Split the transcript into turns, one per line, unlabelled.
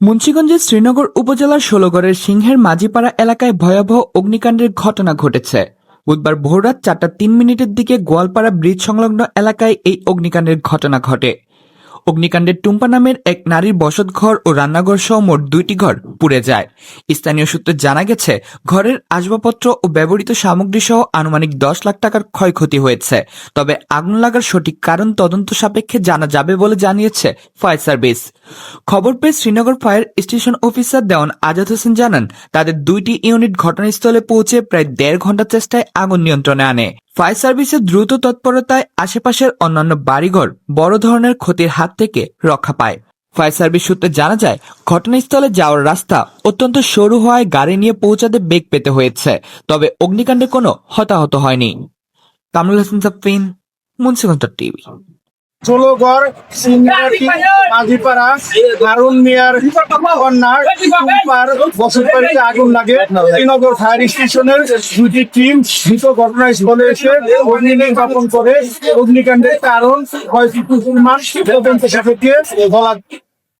মুন্সিগঞ্জের শ্রীনগর উপজেলার ষোলগড়ের সিংহের মাঝিপাড়া এলাকায় ভয়াবহ অগ্নিকাণ্ডের ঘটনা ঘটেছে। বুধবার ভোররাত চারটা তিন মিনিটের দিকে গোয়ালপাড়া ব্রিজ সংলগ্ন এলাকায় এই অগ্নিকাণ্ডের ঘটনা ঘটে। অগ্নিকাণ্ডে টুম্পা নামের এক নারীর বসতঘর ও রান্নাঘর সহ মোট দুইটি ঘর পুড়ে যায়। স্থানীয় সূত্রে জানা গেছে, ঘরের আসবাবপত্র ও ব্যবহৃত সামগ্রী সহ আনুমানিক দশ লাখ টাকার ক্ষয়ক্ষতি হয়েছে। তবে আগুন লাগার সঠিক কারণ তদন্ত সাপেক্ষে জানা যাবে বলে জানিয়েছে ফায়ার সার্ভিস। খবর পেয়ে Srinagar fire station officer Dewan Azad Hossain জানান, তাদের দুইটি ইউনিট ঘটনাস্থলে পৌঁছে প্রায় দেড় ঘণ্টা চেষ্টায় আগুন নিয়ন্ত্রণে আনে। ফায়ার সার্ভিসের দ্রুত তৎপরতায় আশেপাশের অন্যান্য বাড়িঘর বড় ধরনের ক্ষতির হাত থেকে রক্ষা পায়। ফায়ার সার্ভিস সূত্রে জানা যায়, ঘটনাস্থলে যাওয়ার রাস্তা অত্যন্ত সরু হওয়ায় গাড়ি নিয়ে পৌঁছাতে বেগ পেতে হয়েছে, তবে অগ্নিকাণ্ডে কোনো হতাহত হয়নি। কামরুল হাসান সাফিন, মুন্সিগঞ্জ টিভি।
ষোলোগড় সিংহাটি মাঝিপাড়া হারুন মিয়ার কন্যা টুম্পার বছর বাড়িতে আগুন লাগে। শ্রীনগর ফায়ার স্টেশনের দুটি টিম দ্রুত ঘটনাস্থলে এসে অগ্নি নির্বাপন করে। অগ্নিকাণ্ডের কারণ ক্ষয়ক্ষতির পরিমাণ তদন্ত সাপেক্ষে বলা